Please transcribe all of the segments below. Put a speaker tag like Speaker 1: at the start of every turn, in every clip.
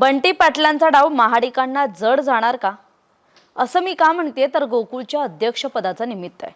Speaker 1: बंटी पाटलांचा डाव महाडिकांना जड जाणार का? असं मी का म्हणते तर गोकुळच्या अध्यक्षपदाचं निमित्त आहे.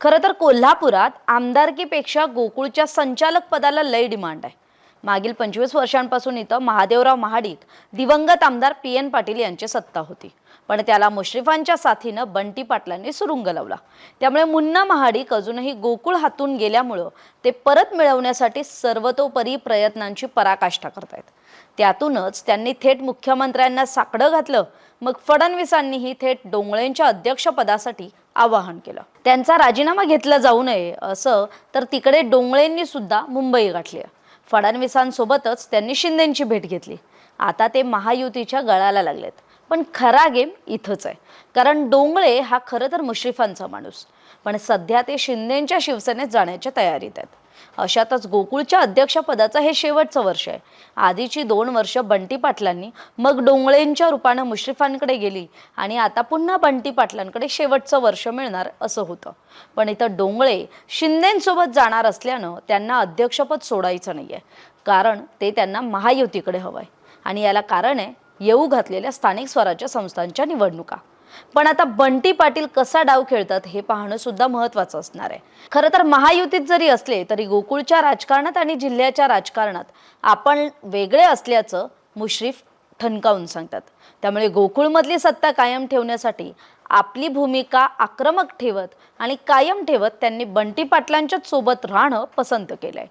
Speaker 1: खरं तर कोल्हापुरात आमदारकीपेक्षा गोकुळच्या संचालक पदाला लय डिमांड आहे. मागील पंचवीस वर्षांपासून इथं महादेवराव महाडिक दिवंगत आमदार पी एन पाटील यांची सत्ता होती. पण त्याला मुश्रीफांच्या साथीनं बंटी पाटलांनी सुरुंग लावला. त्यामुळे मुन्ना महाडिक अजूनही गोकुळ हातून गेल्यामुळं ते परत मिळवण्यासाठी सर्वतोपरी प्रयत्नांची पराकाष्ठा करतायत. त्यातूनच त्यांनी थेट मुख्यमंत्र्यांना साकडं घातलं. मग फडणवीसांनीही थेट डोंगळेंच्या अध्यक्षपदासाठी आवाहन केलं. त्यांचा राजीनामा घेतला जाऊ नये असं तर तिकडे डोंगळेंनी सुद्धा मुंबई गाठली फडणवीसांसोबतच त्यांनी शिंदेंची भेट घेतली. आता ते महायुतीच्या गळाला लागलेत. पण खरा गेम इथंच आहे. कारण डोंगळे हा खरं तर मुश्रीफांचा माणूस. पण सध्या ते शिंदेंच्या शिवसेनेत जाण्याच्या तयारीत आहेत. अशातच गोकुळच्या अध्यक्षपदाचं हे शेवटचं वर्ष आहे. आधीची दोन वर्ष बंटी पाटलांनी मग डोंगळेंच्या रूपानं मुश्रीफांकडे गेली आणि आता पुन्हा बंटी पाटलांकडे शेवटचं वर्ष मिळणार असं होतं. पण इथं डोंगळे शिंदेंसोबत जाणार असल्यानं त्यांना अध्यक्षपद सोडायचं नाही आहे कारण ते त्यांना महायुतीकडे हवं आहे आणि याला कारण आहे येऊ घातलेल्या स्थानिक स्वराज्य संस्थांच्या निवडणुका. पण आता बंटी पाटील कसा डाव खेळतात हे पाहणं सुद्धा महत्वाचं असणार आहे. खरं तर महायुतीत जरी असले तरी गोकुळच्या राजकारणात आणि जिल्ह्याच्या राजकारणात आपण वेगळे असल्याचं मुश्रीफ ठणकावून सांगतात. त्यामुळे गोकुळमधली सत्ता कायम ठेवण्यासाठी आपली भूमिका आक्रमक ठेवत आणि कायम ठेवत त्यांनी बंटी पाटलांच्याच सोबत राहणं पसंत केलंय.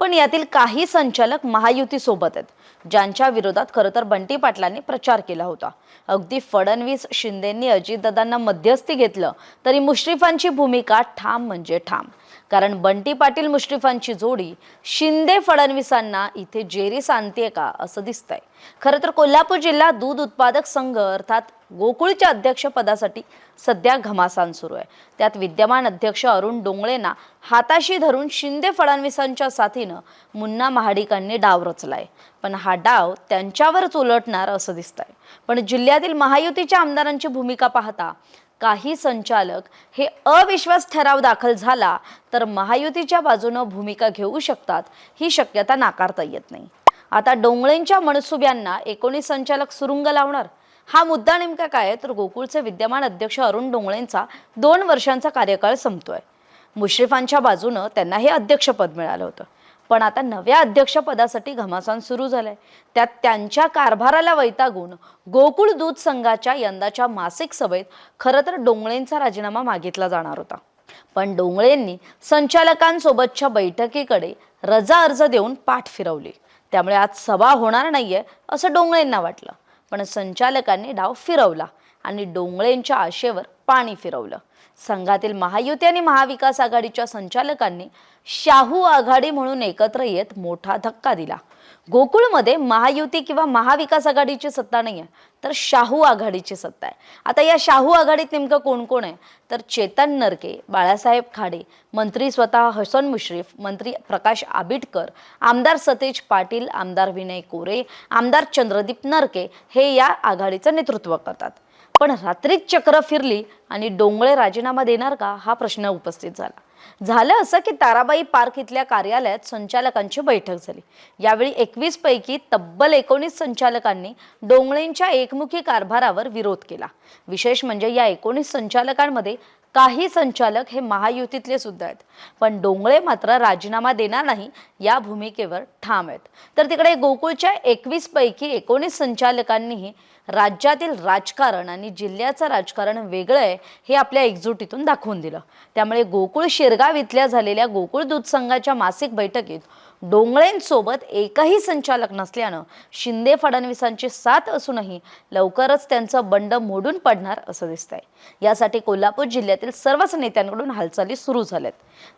Speaker 1: पण यातील काही संचालक महायुती सोबत आहेत ज्यांच्या विरोधात खरं तर बंटी पाटलांनी प्रचार केला होता. अगदी फडणवीस शिंदेंनी अजितदादांना मध्यस्थी घेतलं तरी मुश्रीफांची भूमिका ठाम म्हणजे ठाम. कारण बंटी पाटील मुश्रीफांची जोडी शिंदे फडणवीसांना इथे जेरी सांगते का असं दिसतंय. खरं तर कोल्हापूर जिल्हा दूध उत्पादक संघ अर्थात गोकुळच्या अध्यक्षपदासाठी सध्या घमासान सुरू आहे. त्यात विद्यमान अध्यक्ष अरुण डोंगळेंना हाताशी धरून शिंदे फडणवीसांच्या साथीनं मुन्ना महाडिकांनी डाव रचलाय. पण हा डाव त्यांच्यावरच उलटणार असं दिसतंय. पण जिल्ह्यातील महायुतीच्या आमदारांची भूमिका पाहता काही संचालक हे अविश्वास ठराव दाखल झाला तर महायुतीच्या बाजूनं भूमिका घेऊ शकतात ही शक्यता नाकारता येत नाही. आता डोंगळेंच्या मनसुब्यांना एकोणीस संचालक सुरुंग लावणार? हा मुद्दा नेमका काय आहे? तर गोकुळचे विद्यमान अध्यक्ष अरुण डोंगळेंचा दोन वर्षांचा कार्यकाळ संपतोय. मुश्रीफांच्या बाजूनं त्यांना हे अध्यक्षपद मिळालं होतं. पण आता नव्या अध्यक्षपदासाठी घमासान सुरू झालंय. त्यात त्यांच्या कारभाराला वैतागून गोकुळ दूध संघाच्या यंदाच्या मासिक सभेत खरं तर डोंगळेंचा राजीनामा मागितला जाणार होता. पण डोंगळेंनी संचालकांसोबतच्या बैठकीकडे रजा अर्ज देऊन पाठ फिरवली. त्यामुळे आज सभा होणार नाहीये असं डोंगळेंना वाटलं. पण संचालकांनी डाव फिरवला आणि डोंगळेंच्या आशेवर पाणी फिरवलं. संघातील महायुती आणि महाविकास आघाडीच्या संचालकांनी शाहू आघाडी म्हणून एकत्र येत मोठा धक्का दिला. गोकुळमध्ये महायुती किंवा महाविकास आघाडीची सत्ता नाही आहे तर शाहू आघाडीची सत्ता आहे. आता या शाहू आघाडीत नेमकं कोण कोण आहे? तर चेतन नरके बाळासाहेब खाडे मंत्री स्वतः हसन मुश्रीफ मंत्री प्रकाश आबिटकर आमदार सतेज पाटील आमदार विनय कोरे आमदार चंद्रदीप नरके हे या आघाडीचं नेतृत्व करतात. पण रात्रीच चक्र फिरली आणि डोंगळे राजीनामा देणार का? हा प्रश्न उपस्थित झाला. झालं असं की ताराबाई पार्क इथल्या कार्यालयात संचालकांची बैठक झाली. यावेळी एकवीस पैकी तब्बल एकोणीस संचालकांनी डोंगळेंच्या एकमुखी कारभारावर विरोध केला. विशेष म्हणजे या एकोणीस संचालकांमध्ये काही संचालक हे महायुतीतले सुद्धा आहेत. पण डोंगळे मात्र राजीनामा देणार नाही या भूमिकेवर ठाम आहेत. तर तिकडे गोकुळच्या एकवीस पैकी एकोणीस संचालकांनीही राज्यातील राजकारण आणि जिल्ह्याचं राजकारण वेगळं आहे हे आपल्या एकजुटीतून दाखवून दिलं. त्यामुळे गोकुळ शिरगाव इथल्या झालेल्या गोकुळ दूध संघाच्या मासिक बैठकीत डोंगळेंसोबत एकही संचालक नसल्यानं शिंदे फडणवीसांची साथ असूनही लवकरच त्यांचं बंड मोडून पडणार असं दिसतंय. यासाठी कोल्हापूर जिल्ह्यातील सर्वच नेत्यांकडून हालचाली सुरू झाल्यात.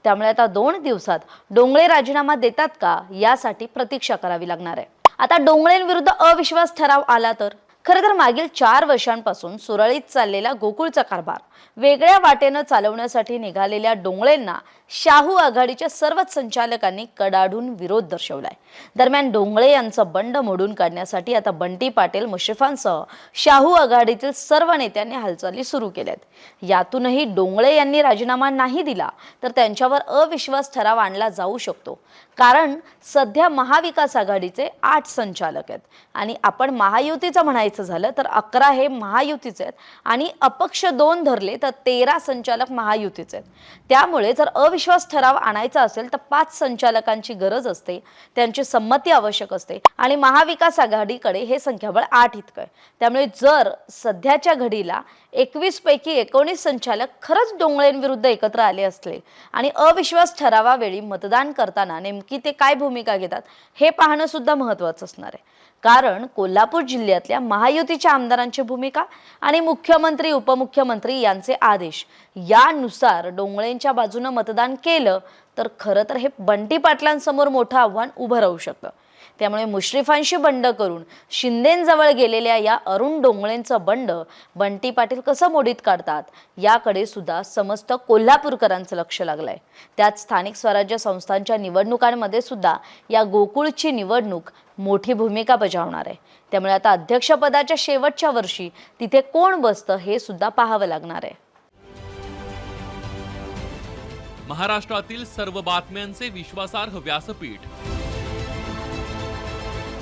Speaker 1: त्यामुळे आता दोन दिवसात डोंगळे राजीनामा देतात का यासाठी प्रतीक्षा करावी लागणार आहे. आता डोंगळेंविरुद्ध अविश्वास ठराव आला तर? खरं तर मागील चार वर्षांपासून सुरळीत चाललेला गोकुळचा कारभार वेगळ्या वाटेनं चालवण्यासाठी निघालेल्या डोंगळेंना शाहू आघाडीच्या सर्वच संचालकांनी कडाडून विरोध दर्शवलाय. दरम्यान डोंगळे यांचं बंड मोडून काढण्यासाठी आता बंटी पाटील मुश्रीफांसह शाहू आघाडीतील सर्व नेत्यांनी हालचाली सुरू केल्यात. यातूनही डोंगळे यांनी राजीनामा नाही दिला तर त्यांच्यावर अविश्वास ठराव आणला जाऊ शकतो. कारण सध्या महाविकास आघाडीचे आठ संचालक आहेत आणि आपण महायुतीचं म्हणायचं झालं तर अकरा हे महायुतीचे आहेत आणि अपक्ष दोन धरले तर तेरा संचालक महायुतीचे आहेत. त्यामुळे जर अविश्वास ठराव आणायचा असेल तर पाच संचालकांची गरज असते त्यांची संमती आवश्यक असते आणि महाविकास आघाडीकडे हे संख्याबळ आठ इतकं आहे. त्यामुळे जर सध्याच्या घडीला एकवीस पैकी एकोणीस संचालक खरंच डोंगळेंविरुद्ध एकत्र आले असले आणि अविश्वास ठरावावेळी मतदान करताना नेमकी ते काय भूमिका घेतात हे पाहणं सुद्धा महत्त्वाचं असणार आहे. कारण कोल्हापूर जिल्ह्यातल्या महायुतीच्या आमदारांची भूमिका आणि मुख्यमंत्री उपमुख्यमंत्री यांचे आदेश यानुसार डोंगळेंच्या बाजूनं मतदान केलं तर खरं तर हे बंटी पाटलांसमोर मोठं आव्हान उभं राहू शकतं. त्यामुळे मुश्रीफांशी बंड करून शिंदेंजवळ गेलेल्या या अरुण डोंगळेंचं बंड बंटी पाटील कसं मोडीत काढतात याकडे सुद्धा समस्त कोल्हापूरकरांचं लक्ष लागलंय. त्यात स्थानिक स्वराज्य संस्थांच्या निवडणुकांमध्ये सुद्धा या गोकुळची निवडणूक मोठी भूमिका बजावणार आहे. त्यामुळे आता अध्यक्षपदाच्या शेवटच्या वर्षी तिथे कोण बसतं हे सुद्धा पाहावं लागणार आहे.
Speaker 2: महाराष्ट्रातील सर्व बातम्यांचे विश्वासार्ह व्यासपीठ